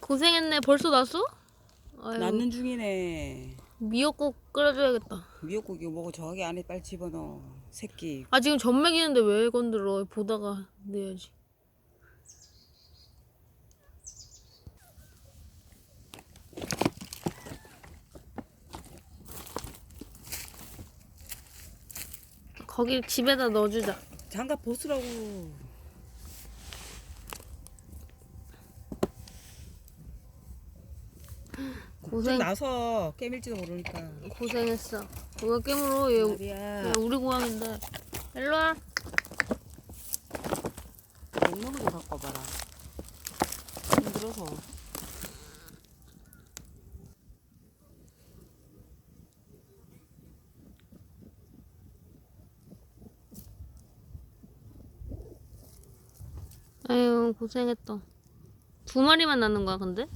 고생했네. 벌써 났어? 아유, 낳는 중이네. 미역국 끓여줘야겠다. 미역국 이거 먹어 저기 안에 빨리 집어넣어. 새끼. 아 지금 전 먹이는데 왜 건들어? 보다가 내야지. 거기 집에다 넣어주자. 장갑 벗으라고. 고생 좀 나서 깨밀지도 모르니까. 고생했어. 왜 깨물어? 얘. 얘 우리 고양인데. 일로 와. 냉면을 좀 갖고 와봐라. 힘들어서. 아유 고생했다. 두 마리만 낳는 거야 근데?